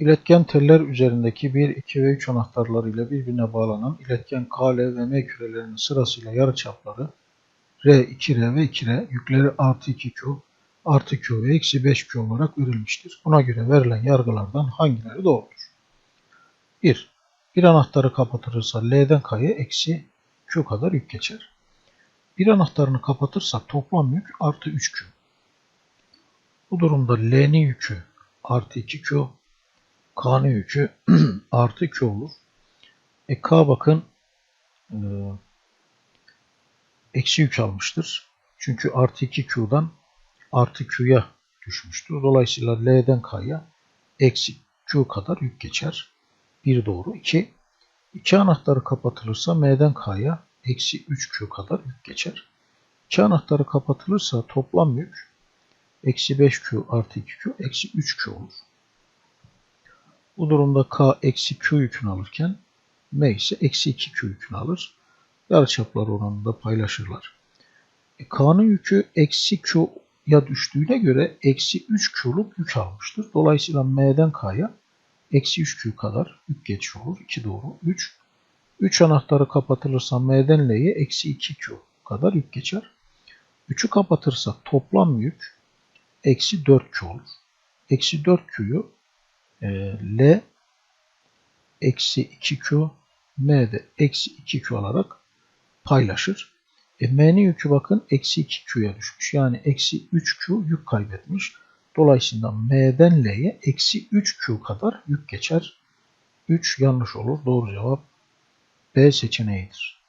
İletken teller üzerindeki 1, 2 ve 3 anahtarlarıyla birbirine bağlanan iletken K, L ve M kürelerinin sırasıyla yarıçapları R, 2R ve 2R yükleri artı 2Q, artı Q ve eksi 5Q olarak verilmiştir. Buna göre verilen yargılardan hangileri doğrudur? 1. Bir anahtarı kapatılırsa L'den K'ya eksi Q kadar yük geçer. Bir anahtarını kapatırsak toplam yük artı 3Q. Bu durumda L'nin yükü artı 2Q, K'nın yükü artı Q olur. E K bakın e, eksi yük almıştır. Çünkü artı 2Q'dan artı Q'ya düşmüştür. Dolayısıyla L'den K'ya eksi Q kadar yük geçer. Bir doğru. 2. İki anahtarı kapatılırsa M'den K'ya eksi 3Q kadar yük geçer. İki anahtarı kapatılırsa toplam yük eksi 5Q artı 2Q eksi 3Q olur. Bu durumda K eksi Q yükünü alırken M ise eksi 2Q yükünü alır. Yarıçaplar oranında paylaşırlar. E, K'nın yükü eksi Q'ya düştüğüne göre eksi 3Q'luk yük almıştır. Dolayısıyla M'den K'ya eksi 3Q kadar yük geçiş olur. 2 doğru. 3. 3 anahtarı kapatılırsa M'den L'ye eksi 2Q kadar yük geçer. 3'ü kapatırsak toplam yük eksi 4Q olur. Eksi 4Q'yu e, L eksi 2Q M'de eksi 2Q alarak paylaşır. E, M'nin yükü bakın eksi 2Q'ya düşmüş. Yani eksi 3Q yük kaybetmiş. Dolayısıyla M'den L'ye eksi 3Q kadar yük geçer. 3 yanlış olur. Doğru cevap B seçeneğidir.